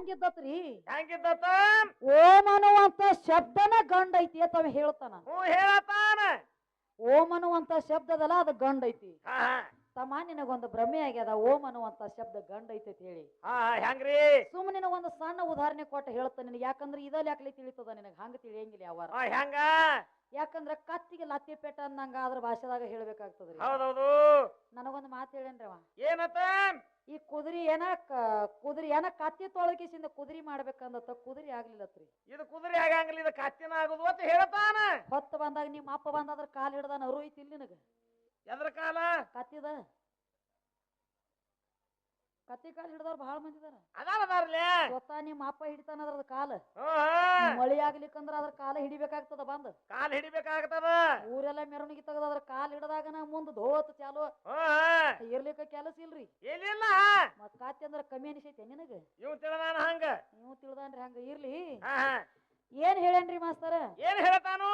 ಹೆಂಗಿದ್ದತ್ರಿ ಹೆಂಗಿದ್ದತ ಓಂ ಅನ್ನುವಂತ ಶಬ್ದನ ಗಂಡ ಐತಿ ಅಂತ ಅವ ಹೇಳ್ತಾನ. ಹ್ಞೂ ಹೇಳತಾನ ಓಂ ಅನ್ನುವಂತ ಶಬ್ದದಲ್ಲ ಅದು ಗಂಡ ಐತಿ ಹಾ. ತಮ್ಮ ನಿನಗೊಂದು ಭ್ರಮೆ ಆಗ್ಯದ ಓಂ ಅನ್ನುವಂತ ಶಬ್ದ ಗಂಡ ಐತಿ ಅಂತ ಹೇಳಿ. ಹಾ ಹೆಂಗ್ರಿ ಸುಮ್ಮನೆ ನಿನಗೆ ಒಂದು ಸಣ್ಣ ಉದಾಹರಣೆ ಕೊಟ್ಟು ಹೇಳ್ತಾನೆ ನಿನಗೆ ಯಾಕಂದ್ರೆ ಇದಲ್ಲಿ ಯಾಕಲಿ ತಿಳಿತದ ನಿನಗೆ? ಹಂಗ ತಿಳಿಯಂಗಿಲ್ಲ ಯಾವ ಹೆಂಗ ಯಾಕಂದ್ರ ಕತ್ತಿಗೆ ಲತ್ತಿ ಪೆಟ್ಟ ಅನ್ನಂಗ ಅದ್ರ ಭಾಷೆದಾಗ ಹೇಳ್ಬೇಕಾಗ್ತದ್ರಿ. ಹೌದೌದು. ನನಗೊಂದು ಮಾತು ಹೇಳೇನ್ರಿ ಅವ ಏನತ್ತ ಈ ಕುದುರಿ ಏನ ಕುದುರಿ ಏನ ಕತ್ತಿ ತೊಳಗಿಸಿಂದ ಕುದುರಿ ಮಾಡ್ಬೇಕಂದತ್ತ ಕುದುರಿ ಆಗ್ಲಿಲ್ಲತ್ರಿ. ಇದು ಕುದುರಿ ಆಗಂಗಿಲ್ಲ ಇದು ಕತ್ತಿನ ಆಗುದು ಅಂತ ಹೇಳ್ತಾನ. ಹೊತ್ತು ಬಂದಾಗ ನಿಮ್ಮ ಅಪ್ಪ ಬಂದಾದ್ರ ಕಾಲ್ ಹಿಡ್ದಾನ ಇಲ್ಲಿ ನಿನಗ. ಎದ್ರ ಕಾಲ? ಕತ್ತಿದ. ಕತ್ತಿ ಕಾಲ್ ಹಿಡಿದವ್ರು ಬಹಳ ಮಂದಿ ಇದಾರ. ಅದಾರ ಅದಾರ್ಲೆ? ಗೊತ್ತಾ ನಿಮ್ಮ ಅಪ್ಪ ಹಿಡಿತಾನ ಅದ್ರದ ಕಾಲ? ಮಳಿ ಆಗ್ಲಿಕ್ಕಂದ್ರ ಅದ್ರ ಕಾಲ ಹಿಡಿಬೇಕಾಗ್ತದ ಬಂದ್? ಕಾಲ ಹಿಡಿಬೇಕಾಗ್ತದ? ಊರೆಲ್ಲ ಮೆರವಣಿಗೆ ತೆಗೆದ ಅದ್ರ ಕಾಲ್ ಹಿಡದಾಗನ ಮುಂದ್ ಧೋತ್ ಚಾಲು. ಇರ್ಲಿಕ್ಕ ಕೆಲಸ ಇಲ್ರಿ? ಇಲ್ಲ ಮತ್ ಕಾತಿ ಅಂದ್ರ ಕಮ್ಮಿ ಅನಿಸೈತೆ ನಿನಗ? ಇವ್ ತಿಳ್ದಾನ ಹಂಗ? ನೀವು ತಿಳ್ದಾನ್ರಿ ಹಂಗ ಇರ್ಲಿ. ಏನ್ ಹೇಳೇನ್ರಿ ಮಾಸ್ತರ? ಏನ್ ಹೇಳ್ತಾನು?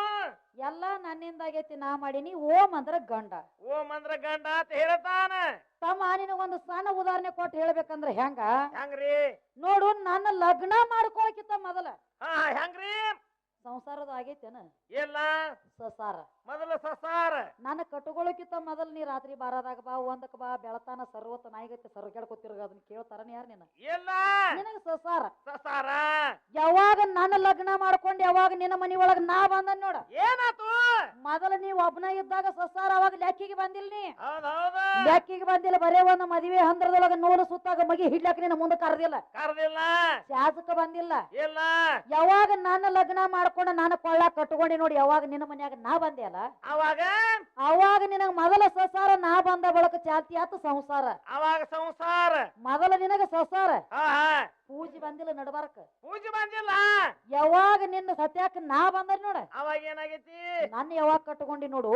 ಎಲ್ಲಾ ನನ್ನಿಂದ ಆಗೈತಿ ನಾ ಮಾಡೀನಿ ಓಂ ಅಂದ್ರ ಗಂಡ. ಓಂ ಅಂದ್ರ ಗಂಡ ಅಂತ ಹೇಳ್ತಾನ. ತಮ್ಮ ನಿನಗೊಂದು ಸಣ್ಣ ಉದಾಹರಣೆ ಕೊಟ್ಟು ಹೇಳ್ಬೇಕಂದ್ರ ಹೆಂಗ? ಹೆಂಗ್ರಿ? ನೋಡು ನನ್ನ ಲಗ್ನ ಮಾಡ್ಕೊಳಕಿತ್ತ ಮೊದಲ. ಹೆಂಗ್ರಿ? ಸಂಸಾರದ ಆಗೈತೇನ? ಇಲ್ಲ ಸಸಾರ. ಮೊದಲ ಸಸಾರ. ನನ್ನ ಕಟ್ಕೊಳಕಿತ್ತ ಮೊದಲು ನೀ ರಾತ್ರಿ ಬಾರದಾಗ ಬಾ ಒಂದಕ್ಕೆ ಬಾ ಬೆಳತಾನ ಸರ್ವತ್ತ ನಾಯಿಗತ್ತೆ ಸರ್ಗ್ಯಾಡ್ಕೊತಿರ್ಗ ಅದನ್ನ ಕೇಳ್ತಾರ ಯಾರು ನಿನ್ನ? ಇಲ್ಲ ನಿನಗ ಸಸಾರ. ಸಸಾರ? ನನ್ನ ಲಗ್ನ ಮಾಡ್ಕೊಂಡು ಯಾವಾಗ ನಿನ್ನ ಮನಿ ಒಳಗ ನಾ ಬಂದ ನೋಡ? ಏನಾತು? ಮೊದಲ ನೀವ್ ಒಬ್ನ ಇದ್ದಾಗ ಸಸಾರ ಅವಾಗ ಲೆಕ್ಕಿಗೆ ಬಂದಿಲ್ಲ ನೀ. ಲೆಕ್ಕಿಗೆ ಬಂದಿಲ್ಲ ಬರೇ ಒಂದ್ ಮದುವೆ ಹಂದ್ರದೊಳಗ ನೂಲು ಸುತ್ತಾಗ ಮಗಿ ಹಿಡ್ಲಕ್ ನಿನ್ನ ಮುಂದೆ ಕರೆದಿಲ್ಲ. ಕರ್ದಿಲ್ಲ. ಶಾಸಕ ಬಂದಿಲ್ಲ. ಇಲ್ಲ. ಯಾವಾಗ ನನ್ನ ಲಗ್ನ ಮಾಡ್ಕೊಂಡು ನಾನು ಕೊಳ್ಳ ಕಟ್ಕೊಂಡಿ ನೋಡಿ ಯಾವಾಗ ನಿನ್ನ ಮನ್ಯಾಗ ನಾ ಬಂದೆ ಅಲ್ಲ? ಅವಾಗ? ಅವಾಗ ನಿನಗ ಮೊದಲ ಸಸಾರ ನಾ ಬಂದ ಬಳಕ ಚಾಲ್ತಿ ಆತು ಸಂಸಾರ. ಅವಾಗ ಸಂಸಾರ. ಮೊದಲ ನಿನಗ ಸಸಾರ. ಪೂಜೆ ಬಂದಿಲ್ಲ ನಡಬಾರಕ್ಕ ಪೂಜೆ ಬಂದಿಲ್ಲ. ಯಾವಾಗ ನಿನ್ನ ಸತ್ಯಾಕ ನಾ ಬಂದ ನೋಡ? ಅವಾಗ ಏನಾಗೈತಿ? ನನ್ನ ಯಾವಾಗ ಕಟ್ಕೊಂಡಿ ನೋಡು?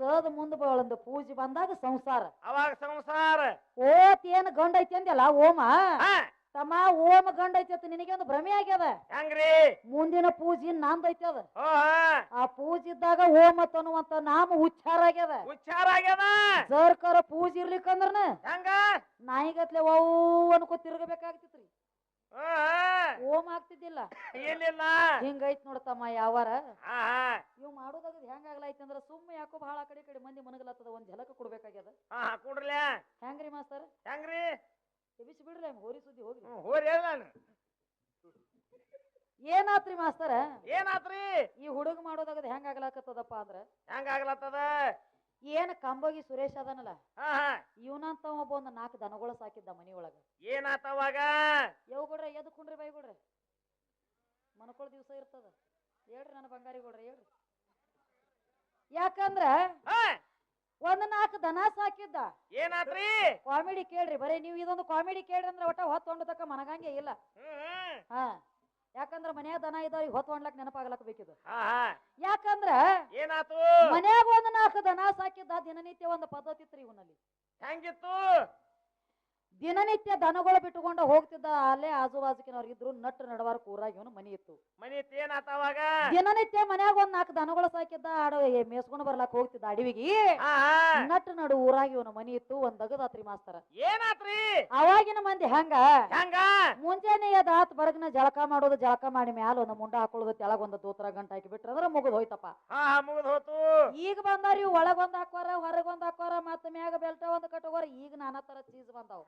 ಸದ್ ಮುಂದ ಬಳಂದು ಪೂಜೆ ಬಂದಾಗ ಸಂಸಾರ. ಅವಾಗ ಸಂಸಾರ. ಓತ್ ಏನ್ ಗಂಡ ಐತಿ ಅಂದ್ಯಲ್ಲ ಓಮ? ತಮ್ಮ ಓಮ ಗಂಡ ಐತಿ ಅಂತ ನಿನಗೆ ಒಂದು ಭ್ರಮೆ ಆಗ್ಯದ? ಹೆಂಗ್ರಿ? ಮುಂದಿನ ಪೂಜೆ ನಂದ್ ಐತಿ ಅದ. ಆ. ಪೂಜೆ ಇದ್ದಾಗ ಓಮ ತನ್ನುವಂತ ನಾಮ ಉಚ್ಚಾರ ಆಗ್ಯದ. ಉಚ್ಚಾರ ಆಗ್ಯದ? ಸರ್ಕಾರ ಪೂಜೆ ಇರ್ಲಿಕ್ಕಂದ್ರನ? ಹೆಂಗ? ನಾಯಿಗತ್ಲೆ ಓ ಅನ್ಕೋ ತಿರ್ಗಬೇಕಾಗ್ತಿತ್ರಿ. ಓಮ ಆಗ್ತಿದ್ದಿಲ್ಲ ಏನಿಲ್ಲ. ಹಿಂಗೈತ್ ನೋಡತಮ್ಮ ಯಾವಾರ. ಆ ಆ. ಇವ್ ಮಾಡೋದಾಗ ಹೆಂಗಾಗ್ಲೈತಿ ಅಂದ್ರ ಸುಮ್ಮ ಯಾಕೋ ಬಹಳ ಕಡೆ ಕಡೆ ಮಂದಿ ಮನಗಲತ್ತದ ಒಂದ್ ಝಲಕ ಕೊಡ್ಬೇಕಾಗ್ಯದ. ಕೊಡ್ರಲ್ಯಾ ಹೆಂಗ್ರಿ ಮಾಸ್ತರ್? ಹೆಂಗ್ರಿ? ಎಬಿಸಿ ಬಿಡ್ರಿ ಹೋರಿ ಸುದ್ದಿ ಹೋಗ್ರಿ. ಹ್ಮ್ ಹೋರಿ ಹೇಳ ನಾನು. ಏನಾತ್ರಿ ಮಾಸ್ತರ? ಏನಾತ್ರಿ? ಈ ಹುಡುಗ ಮಾಡೋದಾಗದ್ ಹೆಂಗ್ ಆಗ್ಲಾಕತ್ತದಪ್ಪ ಅಂದ್ರ? ಹೆಂಗ ಆಗ್ಲತ್ತದ ಏನ್ ಕಂಬೋಗಿ ಸುರೇಶ್ ಅದನಲ್ಲ? ಹಾ ಹಾ. ಇವನಂತ ಒಬ್ಬ ಒಂದು ನಾಲ್ಕು ದನಗಳು ಸಾಕಿದ್ದ ಮನಿ ಒಳಗ ಏನಾತವಾಗ? ಯಾವ ಕೊಡ್ರಿ ಎದಕ್ ಕುಂಡ್ರಿ ಬೈ ಕೊಡ್ರಿ ಮನ್ಕೊಳ್ ದಿವಸ ಇರ್ತದ. ಹೇಳ್ರಿ ನನ್ನ ಬಂಗಾರಿ ಕೊಡ್ರಿ ಹೇಳ್ರಿ. ಯಾಕಂದ್ರ ಹಾ. ಒಂದ್ ನಾಲ್ಕು ದನ ಸಾಕಿದ್ದ. ಏನಾತ್ರಿ? ಕಾಮಿಡಿ ಕೇಳ್ರಿ ಬರೀ ನೀವು ಇದೊಂದು ಕಾಮಿಡಿ ಕೇಳ್ರಿ ಅಂದ್ರೆ ಒಟ್ಟ ಹೊತ್ತು ತಕ್ಕ ಮನಗಂಗೆ ಇಲ್ಲ. ಹ್ಮ್ ಹ್ಮ್. ಹಾ. ಯಾಕಂದ್ರ ಮನ್ಯಾಗ ದನ ಇದ್ದವ್ರಿಗೆ ಹೊತ್ತು ಹೊಂಡ್ಲಕ್ ನೆನಪಾಗ್ಲಕ್ ಬೇಕಿದು. ಯಾಕಂದ್ರ ಏನಾತು? ಮನ್ಯಾಗ ಒಂದ್ ನಾಲ್ಕು ದನ ಸಾಕಿದ್ದ ದಿನನಿತ್ಯ ಒಂದು ಪದ್ಧತಿ ಇತ್ರಿ ಇವನಲ್ಲಿ. ಹೆಂಗಿತ್ತು? ದಿನನಿತ್ಯ ದನಗಳು ಬಿಟ್ಟುಕೊಂಡು ಹೋಗ್ತಿದ್ದ ಅಲ್ಲೇ ಆಜು ಬಾಜುಕಿನವ್ರು ಇದ್ರು ನಟ್ಟು ನಡವಾರ ಊರಾಗ ಇವನು ಮನಿ ಇತ್ತು. ಮನಿ ಇತ್ತು ಏನಾತ ಅವಾಗ? ದಿನನಿತ್ಯ ಮನ್ಯಾಗ ಒಂದ್ ನಾಲ್ಕು ದನಗಳು ಸಾಕಿದ್ದ ಆಡೋ ಮೇಸ್ಕೊಂಡು ಬರ್ಲಾಕ್ ಹೋಗ್ತಿದ್ದ ಅಡಿವಿಗಿ. ನಟ್ಟು ನಡು ಊರಾಗ ಇವನು ಮನಿ ಇತ್ತು ಒಂದ್ ದಗದಾತ್ರಿ ಮಾಸ್ತರ. ಏನಾತ್ರಿ? ಅವಾಗಿನ ಮಂದಿ ಹಂಗ? ಹೆಂಗ? ಮುಂಜಾನೆ ಅದಾತ್ ಬರಗ್ನ ಜಳಕ ಮಾಡೋದು ಜಳಕ ಮಾಡಿ ಮ್ಯಾಲ ಒಂದು ಮುಂಡ ಹಾಕೊಳ್ಳೋದು ತೆಳಗ್ ಒಂದು ದೂತ್ರ ಗಂಟ ಹಾಕಿ ಬಿಟ್ರ ಅಂದ್ರ ಮುಗಿದ್ ಹೋಯ್ತಪ್ಪ. ಮುಗಿದ್ ಹೋತು. ಈಗ ಬಂದಾರ ಇವ್ ಒಳಗ್ ಒಂದ್ ಹಾಕೋರ ಹೊರಗೊಂದ್ ಹಾಕೋರ ಮತ್ತ ಮ್ಯಾಗ ಬೆಲ್ಟ ಒಂದ್ ಕಟ್ಟೋರ ಈಗ ನಾನಾ ತರ ಚೀಸ್ ಬಂದಾವ.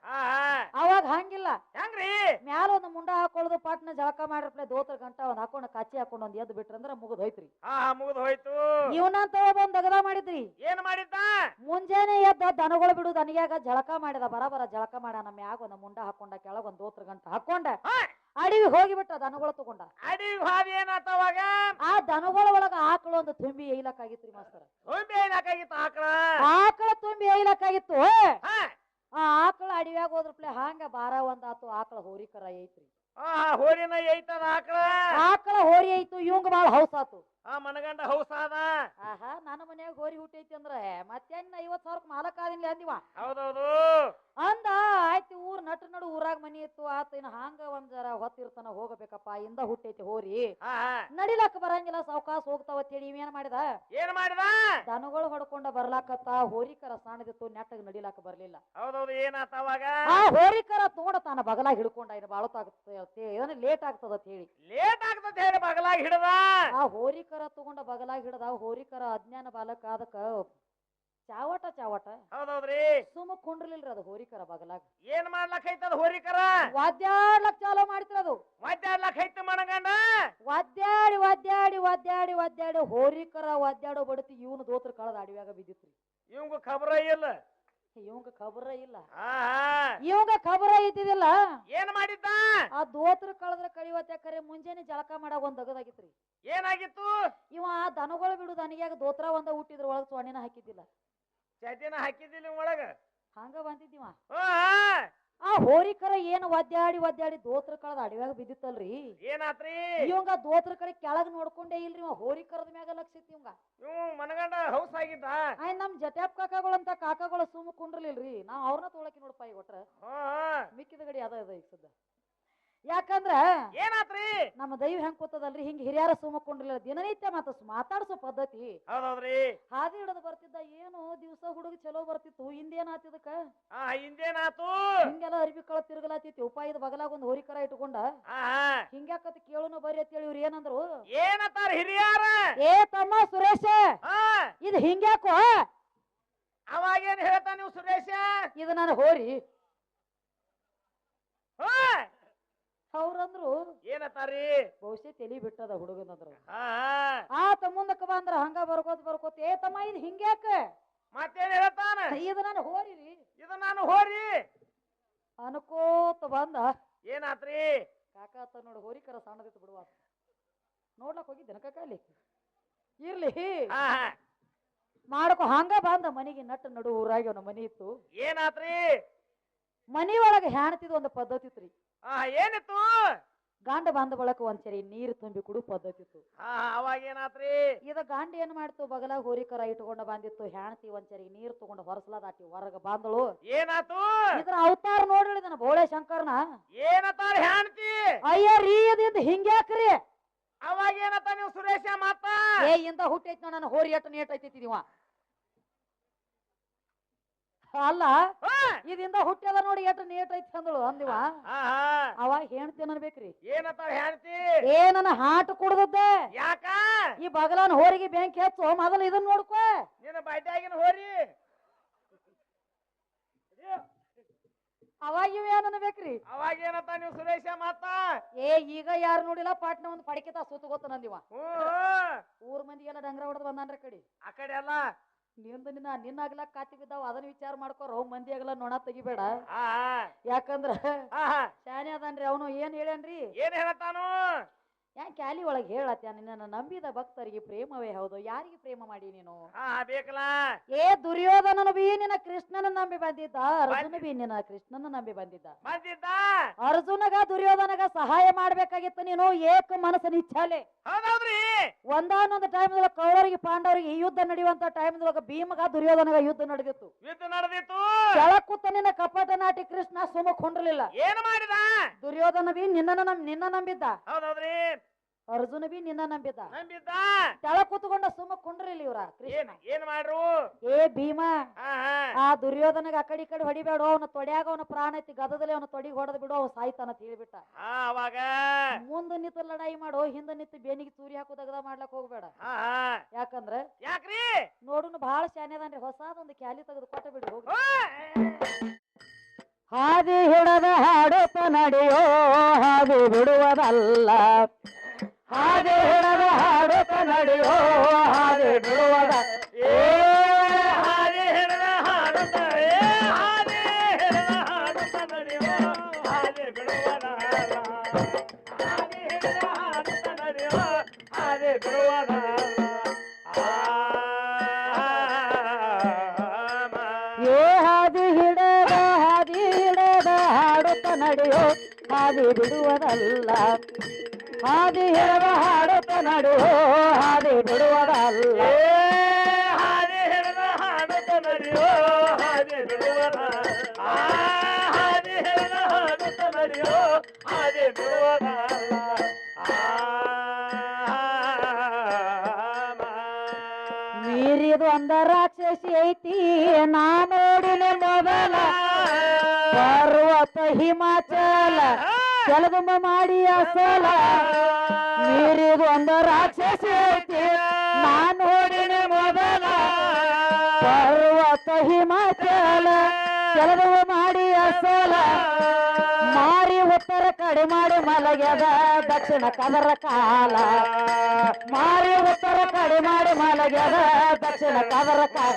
ಅವಾಗ ಹಂಗಿಲ್ಲ. ಹೆಂಗ್ರಿ? ಮ್ಯಾಲ ಒಂದು ಮುಂಡ ಹಾಕೊಳ್ಳೋದು ಪಾಟ್ನ ಜಳಕ ಮಾಡಿರ್ಪ್ಲೆ ದೋತ್ರ ಗಂಟ ಒಂದ್ ಹಾಕೊಂಡು ಕಚ್ಚಿ ಹಾಕೊಂಡು ಒಂದ್ ಎದ್ದು ಬಿಟ್ರಂದ್ರ ಮುಗಿದ್ ಹೋಯ್ತ್ರಿ. ಹಾ ಮುಗಿದ್ ಹೋಯ್ತು. ಇವನಂತ ಒಂದ್ ದಗದ ಮಾಡಿದ್ರಿ. ಏನ್ ಮಾಡಿದ್ದ? ಮುಂಜಾನೆ ಎದ್ದ ದನಗಳು ಬಿಡು ದನಿಯಾಗ ಜಳಕ ಮಾಡಿದ ಬರಬರ ಜಳಕ ಮಾಡ್ಯಾನ ಮ್ಯಾಗ ಒಂದ್ ಮುಂಡ ಹಾಕೊಂಡ ಕೆಳಗ ಒಂದ್ ದೋತ್ರ ಗಂಟ ಹಾಕೊಂಡ ಅಡಿವಿ ಅಡವಿ ಹೋಗಿಬಿಟ್ಟ ದನಗಳು ತಗೊಂಡ. ಅಡಿ ಹಾದಿ ಏನಾತವಾಗ ಆ ದನಗಳ ಒಳಗ ಆಕಳ ಒಂದು ತುಂಬಿ ಏಯ್ಲಕ್ಕಾಗಿತ್ರಿ ಮಾಸ್ತರ. ತುಂಬಿ ಏಯ್ಲಕ್ಕಾಗಿತ್ತು ಆಕಳ? ಆಕಳ ತುಂಬಿ ಏಯ್ಲಕ್ಕಾಗಿತ್ತು. ಹಾ. ಆ ಆಕಳ ಅಡವ್ಯಾಗ ಹೋದ್ರಪ್ಲೆ ಹಂಗ ಬಾರ ಒಂದ್ ಆತು ಆಕಳ ಹೋರಿಕರ ಐತ್ರಿ. ಆ ಹೋರಿನ ಐತದ ಆಕಳ? ಆಕಳ ಹೋರಿ ಐತು ಇವಂಗ ಬಾಳ ಹೌಸ್ ಆತು. ಆ ಮನಗಂಡ ಹೌಸಾದ ಆಹಾ ನನ್ನ ಮನ್ಯಾಗ ಗೋರಿ ಹುಟ್ಟೈತಿ ಅಂದ್ರ ಮತ್ತೆ ಐವತ್ ಸಾವಿರ ಮಾಲಕ್ ಆದಿಲ್ಲ ಅಂದಿವ. ಹೌದೌದು. ಅಂದ ಆಯ್ತು ಊರ್ ನಟ ನಡು ಊರಾಗ ಮನಿ ಇತ್ತು ಆತ ಇನ್ನು ಹಾಂಗ ಒಂದ್ ಜರ ಹೊತ್ತಿರ್ತಾನ ಹೋಗಬೇಕಪ್ಪ ಇಂದ ಹುಟ್ಟೈತಿ ಹೋರಿ. ನಡಿಲಕ್ ಬರಂಗಿಲ್ಲ ಸಾವ್ಕಾಸ್ ಹೋಗ್ತಾವ ಹೇಳಿ ಇವೇನ್ ಮಾಡಿದ? ಏನ್ ಮಾಡಿದ? ದನಗಳು ಹೊಡ್ಕೊಂಡ ಬರ್ಲಾಕತ್ತ ಹೋರಿಕರ ಸಣ್ಣದಿತ್ತು ನೆಟ್ಟಗ್ ನಡಿಲಾಕ ಬರ್ಲಿಲ್ಲ. ಹೌದೌದು ಏನಾತ ಅವಾಗ? ಆ ಹೋರಿಕರ ತೋಡ ತಾನ ಬಗಲಾಗ ಹಿಡ್ಕೊಂಡ ಇದು ಬಾಳತಾಗುತ್ತೆ ಏನ ಲೇಟ್ ಆಗ್ತದ ಅಂತ ಹೇಳಿ. ಲೇಟ್ ಆಗ್ತದ ಹೇಳಿ ಬಗಲಾಗ ಹಿಡದ? ಆ ಹೋರಿಕರ ತಗೊಂಡ ಬಗಲಾಗಿ ಹಿಡದ ಹೋರಿಕರ ಅಜ್ಞಾನ ಬಾಲಕ ಅದಕ್ಕ ಚಾವಟ ಚಾವಟ. ಹೌದೌದ್ರಿ? ಸುಮ್ಮ ಕುಂಡ್ರಲಿಲ್ರಿ ಅದು ಹೋರಿಕರ ಬಗಲಾಗ. ಏನ್ ಮಾಡ್ಲಕ್ ಐತದ ಹೋರಿಕರ? ವಾದ್ಯಾಡ್ಲಕ್ ಚಾಲೋ ಮಾಡ್ತಿರದು ವಾದ್ಯಾಡ್ಲಕ್ ಐತ ಮನಗಂಡ? ವಾದ್ಯಾಡಿ ವಾದ್ಯಾಡಿ ವಾದ್ಯಾಡಿ ವಾದ್ಯಾಡಿ ಹೋರಿಕರ ವಾದ್ಯಾಡೋ ಬಡತಿ ಇವನು ದೋತ್ರ ಕಳದ ಅಡವ್ಯಾಗ ಬಿದ್ದಿತ್ರಿ. ಇವಂಗ ಖಬರ ಇಲ್ಲ. ಇವಂಗ ಖಬರ ಇಲ್ಲ. ಇವಂಗ ಖಬರ ಇದ್ದಿದಿಲ್ಲ ಏನ್ ಮಾಡಿದ್ದ? ಆ ದೋತ್ರ ಕಳದ್ರ ಕಳಿವತ್ತೆ ಕರೆ ಮುಂಜಾನೆ ಜಳಕ ಮಾಡಾಗ ಒಂದ್ ದಗದಾಗಿತ್ರಿ ಏನಾಗಿತ್ತು? ಇವ ಆ ದನಗಳು ಬಿಡು ದನಿಗ್ಯಾಗ ದೋತ್ರ ಒಂದ ಹುಟ್ಟಿದ್ರ ಒಳಗ್ ಸೊಣ್ಣಿನ ಹಾಕಿದ್ದಿಲ್ಲ. ಚಟಿನ ಹಾಕಿದ್ದಿಲ್ಲ ಒಳಗ? ಹಂಗ ಬಂದಿದ್ದೀವ. ಆ ಹೋರಿಕರ ಏನ್ ಒದ್ದಾಡಿ ಒದ್ದಾಡಿ ದೋತ್ರ ಕಳದ ಅಡವ್ಯಾಗ ಬಿದ್ದಿತ್ತಲ್ರಿ? ಏನಾತ್ರಿ? ಇವಂಗ ದೋತ್ರ ಕಡೆ ಕೆಳಗ್ ನೋಡ್ಕೊಂಡೇ ಇಲ್ರಿ ಇವ ಹೋರಿಕರದ ಮ್ಯಾಗ ಲಕ್ಷ ಇತ್ತು ಇವಂಗ. ಇವ್ ಮನಗಂಡ ಹೌಸ್ ಆಗಿದ್ದ? ಆಯ್ ನಮ್ ಜಟ್ಯಾಪ್ ಅಂತ ಕಾಕಾಗಳು ಸುಮ್ಮ ಕುಂಡ್ರಲಿಲ್ರಿ. ನಾವ್ ಅವ್ರನ್ನ ತೊಳಕಿ ನೋಡಪ್ಪ ಈಗ ಒಟ್ರ. ಮಿಕ್ಕಿದ ಗಡಿ ಅದ ಅದ ಈಗ ಸದ್ದ. ಯಾಕಂದ್ರ ಏನಾತ್ರಿ? ನಮ್ಮ ದೈವ ಹೆಂಗ್ ಕೂತದಲ್ರಿ? ಹಿಂಗ ಹಿರಿಯರ ಸುಮ್ಮ ಕುಂಡ್ರಲಿಲ್ಲ ದಿನನಿತ್ಯ ಮಾತ ಮಾತಾಡ್ಸೋ ಪದ್ಧತಿ. ಹೌದೌದ್ರಿ. ಹಾದಿ ಹಿಡಿದು ಬರ್ತಿದ್ದ ಏನು ದಿವಸ ಹುಡುಗ ಚಲೋ ಬರ್ತಿತ್ತು ಹಿಂದೇನಾತ ಆತಿದಕ್ಕ ಹಾ ಹಿಂದೇನಾತು? ಹಿಂಗೆಲ್ಲ ಅರ್ಬಿ ಕಳ ತಿರುಗಲಾತಿತ್ತು ಉಪಾಯದ ಬಗಲಾಗ ಒಂದು ಹೋರಿಕರ ಇಟ್ಕೊಂಡ. ಹಿಂಗ್ಯಾಕತ್ ಕೇಳುನ ಅಂತ ಅಂತೇಳಿ ಇವ್ರು ಏನಂದ್ರು? ಏನತ್ತಾರ ಹಿರಿಯಾರ? ಏ ತಮ್ಮ ಸುರೇಶ ಇದು ಹಿಂಗ್ಯಾಕೋ? ಅವಾಗೇನ್ ಹೇಳ್ತಾನ ನೀವು ಸುರೇಶ? ಇದು ನಾನು ಹೋರಿ. ಹಾ ಅವ್ರಂದ್ರು ಏನತ್ತಾರಿ ಬಹುಶಃ ತಲಿ ಬಿಟ್ಟದ ಹುಡುಗನಂದ್ರು. ಆ. ಆತ ಮುಂದಕ್ಕೆ ಬಂದ್ರ ಹಂಗ ಬರ್ಕೋತ್ ಬರ್ಕೋತ ಏ ತಮ್ಮ ಇದು ಹಿಂಗ್ಯಾಕ? ಮತ್ತೇನ್ ಹೇಳ್ತಾನ? ಇದು ನಾನು ಹೋರಿ ಇದು ನಾನು ಹೋರಿ. ಅನ್ಕೋತ ಬಂದ ಏನಾತ್ರಿ? ಕಾಕಾತ ನೋಡು ಹೋರಿಕರ ಸಣ್ಣದಿತ್ತು ಬಿಡುವ ನೋಡ್ಲಕ್ ಹೋಗಿ ದನಕ ಅಲ್ಲಿ? ಇರ್ಲಿ. ಮಾಡ್ಕೊ ಹಂಗ ಬಂದ ಮನಿಗೆ ನಟ್ಟು ನಡು ಊರಾಗಿ ಅವನ ಮನಿ ಇತ್ತು. ಏನಾತ್ರಿ? ಮನಿ ಒಳಗ ಹ್ಯಾಣತಿದ್ ಒಂದು ಪದ್ಧತಿ ಇತ್ರಿ. ಹಾ ಏನಿತ್ತು? ಗಾಂಡ ಬಂದ ಬಳಕ ಒಂದ್ಸರಿ ನೀರು ತುಂಬಿ ಕುಡು ಪದ್ಧತಿತ್ತು ಆ ಅವಾಗ ಏನಾತ್ರಿ? ಇದ ಗಾಂಡ ಏನ್ ಮಾಡ್ತು? ಬಗಲ ಹೋರಿಕರ ಇಟ್ಕೊಂಡ ಬಂದಿತ್ತು. ಹೆಣತಿ ಒಂದ್ಸರಿ ನೀರ್ ತಗೊಂಡು ಹೊರಸಲಾದಾಟಿ ಹೊರಗ ಬಂದಳು. ಏನಾತು? ಇದ್ರ ಅವತಾರ ನೋಡಿಳಿದನ ಭೋಳೆ ಶಂಕರ್ನ? ಏನತ್ತಾರ ಹೆಣತಿ? ಅಯ್ಯ ರೀ ಅದಿಂದ ಹಿಂಗ್ಯಾಕ್ರಿ? ಅವಾಗ ಏನತ್ತ ನೀವು ಸುರೇಶ ಮಾತಾ? ಏ ಇಂದ ಹುಟ್ಟೈತಿ ನೋಡ್ ನನ್ನ ಹೋರಿ ಎಟ್ಟು ನೇಟ್ ಐತಿದಿವ ಅಲ್ಲ ಇದರಿಂದ ಇದಿಂದ ಹುಟ್ಟ್ಯದ ನೋಡಿ ಎಟ್ರ ನೇಟ್ ಐತಿ ಅಂದಳು ಅಂದಿವ? ಅವ ಹೆಣ್ತಿ ಅನ್ಬೇಕ್ರಿ ಏನತ್ತಾರ ಹ್ಯಾನ್ತಿ ಏ ನನ್ನ ಹಾಟ್ ಕುಡ್ದದ್ದೆ. ಯಾಕ? ಈ ಬಗಲನ ಹೋರಿಗೆ ಬೆಂಕಿ ಹಚ್ಚು ಮೊದಲು ಇದನ್ನ ನೋಡ್ಕೋ. ನಿನ್ನ ಬಡ್ಡ್ಯಾಗಿನ ಹೋರಿ. ಅವಾಗ ಇವ ಏನ್ ಅನ್ಬೇಕ್ರಿ ಅವಾಗ ಏನತ್ತ ನೀವು ಸುರೇಶ ಮಾತ? ಏ ಈಗ ಯಾರು ನೋಡಿಲ್ಲ ಪಾಟ್ನ ಒಂದು ಪಡಿಕೆತ ಸುತ್ತ ಗೊತ್ತ ನಂದಿವ ಊರ್ ಮಂದಿ ಎಲ್ಲ ಮಂದಿಗೆಲ್ಲ ಡಂಗ್ರ ಹೊಡೆದ್ ಬಂದಾನ್ರಿ ಕಡಿ? ಆ ಕಡೆ ಅಲ್ಲ. ನಿಂದ ನಿನ್ನ ನಿನ್ನ ಆಗ್ಲಾಕ್ ಕಾತಿ ಬಿದ್ದಾವ ಅದನ್ನ ವಿಚಾರ ಮಾಡ್ಕೋ ಅವ್ ಮಂದಿ ಆಗ್ಲ ನೋಣ ತೆಗಿಬೇಡ. ಯಾಕಂದ್ರ. ಶಾನೆ ಅದನ್ರಿ ಅವನು ಏನ್ ಹೇಳನ್ರಿ ಏನ್ ಹೇಳತ್ತಾನು ಯಾ ಕ್ಯಾಲಿ ಒಳಗೆ ಹೇಳತ್ಯ? ನಿನ್ನ ನಂಬಿದ ಭಕ್ತರಿಗೆ ಪ್ರೇಮವೇ ಹೌದು. ಯಾರಿಗೆ ಪ್ರೇಮ ಮಾಡಿ ನೀನು? ಹಾ ಹಾ, ಬೇಕಲ್ಲ. ಏ ದುರ್ಯೋಧನನು ಬಿ ನಿನ್ನ ಕೃಷ್ಣನ ನಂಬಿ ಬಂದಿದ್ದ ಅರ್ಜುನ ಬಿ ನಿನ್ನ ಕೃಷ್ಣನ ನಂಬಿ ಬಂದಿದ್ದ. ಬಂದಿದ್ದ? ಅರ್ಜುನಗ ದುರ್ಯೋಧನಗ ಸಹಾಯ ಮಾಡ್ಬೇಕಾಗಿತ್ತು ನೀನು ಏಕ ಮನಸ್ಸಿನ ಇಚ್ಛಾಲೆ. ಹೌದೌದ್ರಿ. ಒಂದಾನೊಂದು ಟೈಮ್ ಕೌರವರಿಗೆ ಪಾಂಡವರಿಗೆ ಈ ಯುದ್ಧ ನಡೆಯುವಂತ ಟೈಮ್ ಭೀಮಗ ದುರ್ಯೋಧನಗ ಯುದ್ಧ ನಡೆದಿತ್ತು. ಯುದ್ಧ ನಡೆದಿತ್ತು. ಕೆಳಕುತ್ತ ನಿನ್ನ ಕಪಟ ನಾಟಿ ಕೃಷ್ಣ ಸುಮ್ಮ ಕೊಂಡ್ರಲಿಲ್ಲ. ಏನ್ ಮಾಡಿದ? ದುರ್ಯೋಧನ ಬಿ ನಿನ್ನ ನಿನ್ನ ನಂಬಿದ್ದ. ಹೌದೌದ್ರಿ. ಅರ್ಜುನ ಬಿ ನಿನ್ನ ನಂಬಿದ್ದ ನಂಬಿದ್ದ? ತಳ ಕೂತ್ಕೊಂಡ ಸುಮ್ಮ ಕುಂಡ್ರಿಲ್ಲ ಇವ್ರ ಕೃಷ್ಣ. ಏನ್ ಏನ್ ಮಾಡ್ರು? ಏ ಭೀಮ ಹಾ ಆ ದುರ್ಯೋಧನಗ ಆ ಕಡೆ ಈ ಕಡೆ ಹೊಡಿಬೇಡ ಅವನ ತೊಡ್ಯಾಗ ಅವನ ಪ್ರಾಣ ಐತಿ ಗದದಲ್ಲಿ ಅವನ ತೊಡಿಗೆ ಹೊಡೆದ್ ಬಿಡು ಅವ ಸಾಯ್ತಾನ ಅಂತ ಹೇಳ್ಬಿಟ್ಟ. ಹಾ ಅವಾಗ? ಮುಂದ ನಿಂತು ಲಡಾಯಿ ಮಾಡು ಹಿಂದ ನಿಂತು ಬೇನಿಗೆ ತೂರಿ ಹಾಕು ತಗದ ಮಾಡ್ಲಕ್ ಹೋಗ್ಬೇಡ. ಹಾ ಹಾ. ಯಾಕಂದ್ರ ಯಾಕ್ರಿ? ನೋಡುನು ಬಹಳ ಶಾನ್ಯದನ್ರಿ ಹೊಸಾದೊಂದು ಕ್ಯಾಲಿ ತೆಗೆದು ಕೊಟ್ಟ ಬಿಡು ಹೋಗಿ. ಹಾದಿ ಹಿಡದ ಹಾಡುತ್ತ ನಡೆಯೋ ಹಾದಿ ಬಿಡುವುದಲ್ಲ. ಹಾದಿ ಹೇಳದ ಹಾಡುತ್ತ ನಡೆಯೋ ಹಾದಿ ಬಿಡುವುದ ಏ ಹಾಡುತ್ತ ನಡೆಯೋ ಹಾದಿ ಬಿಡುವುದಲ್ಲ ಏ ಹಾದಿ ಹಿಡಿದ ಹಾಡುತ್ತ ನಡೆಯೋ ಹಾದಿ ಬಿಡುವನ ಆ ಹಾದಿ ಹಿಡಿದ ಹಾಡುತ್ತ ನಡೆಯೋ ಹಾದಿ ಬಿಡುವನ ಮೀರಿದು ಅಂದ ರಾಕ್ಷಸಿ ಐತಿ ನಾ ನೋಡಿನ ಮೊದಲ ಪರ್ವತ ಹಿಮಾಚಲ ಕೆಲದೊಮ್ಮ ಮಾಡಿ ಅಸಲ ನೀರಿಗೆ ಒಂದು ರಾಕ್ಷಸಿ ಐತಿ ನಾನು ನೋಡಿನ ಮೊದಲ. ಪರ್ವತ ಹಿಮಾಚಲ. ಕೆಲದೊಮ್ಮ ಮಾಡಿ ಅಸಲ ಮಾರಿ ಉತ್ತರ ಕಡೆ ಮಾಡಿ ಮಲಗ್ಯದ ದಕ್ಷಿಣ ಕದರ ಕಾಲ. ಮಾರಿ ಉತ್ತರ ಕಡೆ ಮಾಡಿ ಮಲಗ್ಯದ ದಕ್ಷಿಣ ಕದರ ಕಾಲ.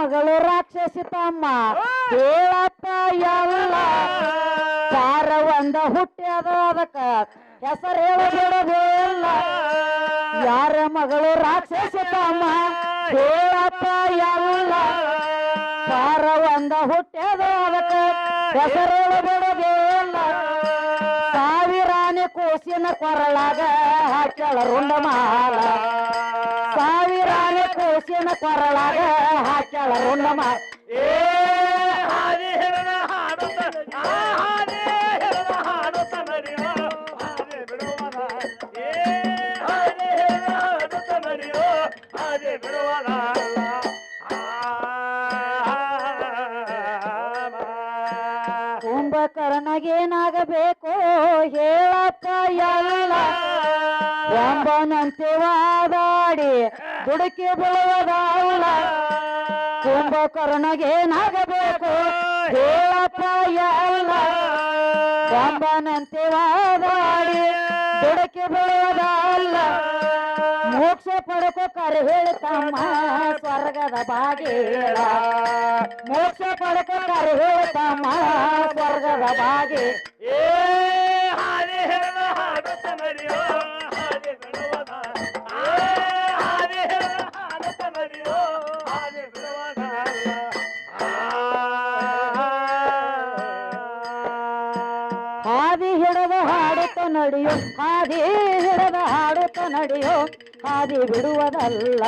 ಮಗಳು ರಾಕ್ಷಸಿ ತಮ್ಮ ಹೇಳಪ್ಪ ಎಲ್ಲ. ಕಾರ ಒಂದ ಹುಟ್ಟ್ಯದ ಅದಕ್ಕ. ಹೆಸರು ಹೇಳಬೇಡಬೇಲ್ಲ ಯಾರ ಮಗಳು ರಾಕ್ಷಸಿ ತಮ್ಮ ಹೇಳಪ್ಪ ಎಲ್ಲ. ಕಾರ ಒಂದ ಹುಟ್ಟ್ಯದ ಅದಕ್ಕ. ಹೆಸರು ಹೇಳಬೇಡಬೇಲ್ಲ ಸಾವಿರಾನೆ ಕೊರಳಾಗ ಹಾಕ್ಯಾಳ ರುಂಡ ಮಾಲ ಸಾವಿರಾನ ಕೋಸಿನ ಕೊರಳಾಗ ಹಾಕ್ಯಾಳ ರುಂಡ ಮಾಲ ಏ ಹಾದಿ ಎಂಬನಂತೆ ವಾದಾಡಿ ದುಡುಕಿ ಬೀಳುವುದಲ್ಲ ಕುಂಭಕರ್ಣಗೇನಾಗಬೇಕು ಎಲ್ಲ ಎಂಬನಂತೆ ವಾದಾಡಿ ದುಡುಕಿ ಬೀಳುವುದಲ್ಲ ಮೋಕ್ಷ ಪಡಕೋ ಕರೆ ಹೇಳ್ತಮ್ಮ ಸ್ವರ್ಗದ ಬಾಗೇಳ ಮೋಕ್ಷ ಪಡಕೋ ಕರೆ ಹೇಳ್ತಮ್ಮ ಸ್ವರ್ಗದ ಬಾಗೆ ಹಾದಿ ಹಿಡದ ಹಾಡುತ್ತ ನಡೆಯೋ, ಹಾದಿ ಬಿಡುವುದಲ್ಲ.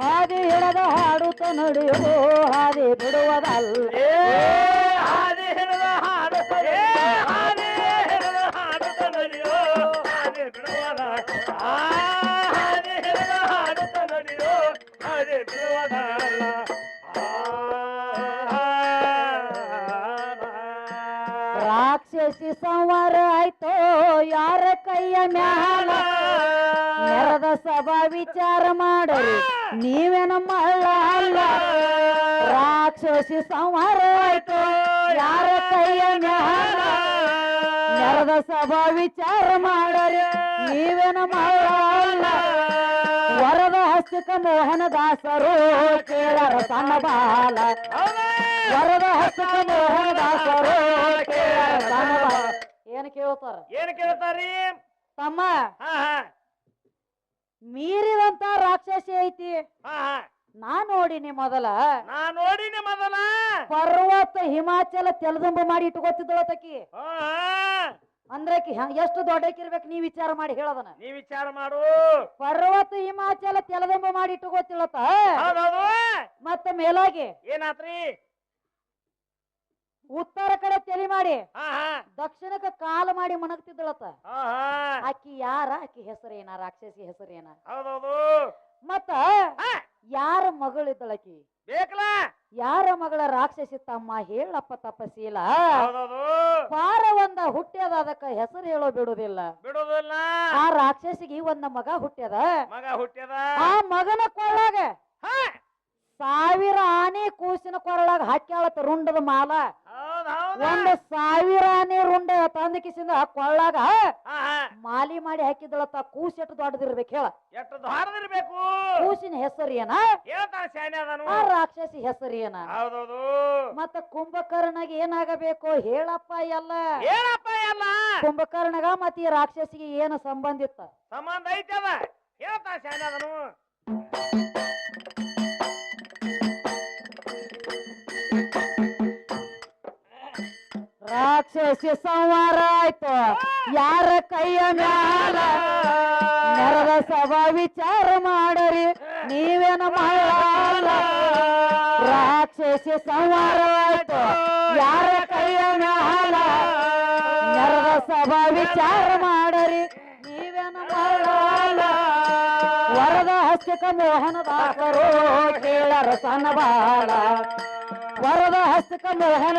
ಹಾದಿ ಹಿಡದ ಹಾಡುತ್ತ ನಡೆಯೋ, ಹಾದಿ ಬಿಡುವುದಲ್ಲ. ಹಾಡುತ್ತ ನಡೆಯೋ ಹಾದಿ ಬಿಡುವುದಲ್ಲ. ಹಾದಿ ಹಾಡುತ್ತ ನಡೆಯೋ, ಹಾದಿ ಬಿಡುವನ ಸಂವಾರ ಆಯ್ತೋ? ಯಾರ ಕೈಯ ಮ್ಯಾಲ? ನೆರದ ಸಭಾ ವಿಚಾರ ಮಾಡರಿ. ನೀವೇನ ಅಲ್ಲ ರಾಕ್ಷಸಿ ಸಂಹಾರ ಆಯ್ತು? ಯಾರ ಕೈಯ ಮ್ಯಾಲ? ನೆರದ ಸಭಾ ವಿಚಾರ ಮಾಡರಿ. ನೀವೇನ ಅಲ್ಲ ವರದ ಹಸ್ತಕ ಮೋಹನ ದಾಸರು ಕೇಳರ ಸಣ್ಣ ಬಾಲ. ವರದ ದಾಸರು ಸಣ್ಣ ಏನ್ ಕೇಳ್ತಾರ? ಏನ್ ಕೇಳ್ತಾರಿ? ತಮ್ಮ ಮೀರಿದಂತ ರಾಕ್ಷಸಿ ಐತಿ. ನಾ ನೋಡಿನಿ ಮೊದಲ. ನಾ ನೋಡಿನಿ ಮೊದಲ. ಪರ್ವತ ಹಿಮಾಚಲ ತೆಲದುಂಬ ಮಾಡಿ ಹಾ ಅಂದ್ರಕಿ ಹೆಂಗ್ ಎಷ್ಟು ದೊಡ್ಡಕಿರ್ಬೇಕು ನೀ ವಿಚಾರ ಮಾಡಿ ಹೇಳದನ. ನೀ ವಿಚಾರ ಮಾಡು. ಪರ್ವತ ಹಿಮಾಚಲ ತೆಲದುಂಬ ಮಾಡಿ ಇಟ್ಕೋತಿಳತ ಹೌದೌದು. ಮತ್ತ ಮೇಲಾಗಿ. ಏನಾತ್ರಿ? ಉತ್ತರ ಕಡೆ ತಲೆ ಮಾಡಿ. ದಕ್ಷಿಣಕ್ಕ ಕಾಲು ಮಾಡಿ ಮಣಗ್ತಿದ್ದಳತ ಹಾ ಹಾ. ಆಕಿ ಯಾರ? ಆಕಿ ಹೆಸರೇನ ರಾಕ್ಷಸಿ ಹೆಸರೇನ ಮತ್ತ ಯಾರ ಮಗಳಿದ್ದಳಕಿ ಯಾರ ಮಗಳ ರಾಕ್ಷಸಿ ತಮ್ಮ? ಹೇಳಪ್ಪ ತಪಸೀಲ ಪಾರ ಒಂದ ಹುಟ್ಟ್ಯದ ಅದಕ್ಕ ಹೆಸರು ಹೇಳೋ ಬಿಡುದಿಲ್ಲ. ಬಿಡುದಿಲ್ಲ. ಆ ರಾಕ್ಷಸಿಗೆ ಒಂದ ಮಗ ಹುಟ್ಟ್ಯದ ಮಗ ಹುಟ್ಟ್ಯದ ಆ ಮಗನ ಕೊಳ್ಳಾಗ ಹಾ, ಸಾವಿರ ಆನೆ ಕೂಸಿನ ಕೊರಳಾಗ ಹಾಕ್ಯಾಳತ್ತ ರುಂಡದ ಮಾಲ. ಒಂದ್ ಸಾವಿರ ಆನೆ ರುಂಡ ತಂದ ಕಿಸಿಂದ ಕೊಳ್ಳಾಗ. ಮಾಲಿ ಮಾಡಿ ಹಾಕಿದಳತ್ತ ಕೂಸ್ ಎಷ್ಟು ದೊಡ್ಡದಿರ್ಬೇಕು ಹೇಳ. ಎಷ್ಟು ದೊಡ್ಡದಿರ್ಬೇಕು? ಕೂಸಿನ ಹೆಸರು ಏನ? ರಾಕ್ಷಸಿ ಹೆಸರು ಏನ? ಮತ್ತ ಕುಂಭಕರ್ಣಗ ಏನಾಗಬೇಕು ಹೇಳಪ್ಪ ಎಲ್ಲ. ಹೇಳಪ್ಪ ಎಲ್ಲ. ಕುಂಭಕರ್ಣಗ ಮತ್ತ ಈ ರಾಕ್ಷಸಿಗೆ ಏನು ಸಂಬಂಧ ಇತ್ತ? ಸಂಬಂಧ ಐತೆ ಅದ. ಹೇಳ್ತಾನ ರಾಕ್ಷಸಿ ಸಂವಾರ ಆಯ್ತು. ಯಾರ ಕೈಯ ಮ್ಯಾಲ ನೆರದ ಸಭಾ ವಿಚಾರ ಮಾಡರಿ? ನೀವೇನ ಮಾಡಲ್ಲ ರಾಕ್ಷಸಿ ಸಂವಾರ ಆಯ್ತು. ಯಾರ ಕೈಯ ಮ್ಯಾಲ ನೆರದ ಸಭಾ ವಿಚಾರ ಮಾಡರಿ? ನೀವೇನ ಮಾಡಲ್ಲ ವರದ ಹಸ್ತಕ ಮೋಹನ ದಾಸರು ಕೇಳರ ಸಣ್ಣ ಬಾಳ. ವರದ ಹಸ್ತಕ ಮೋಹನ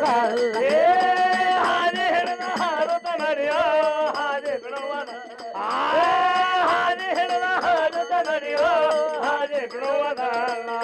ಹಾದಿ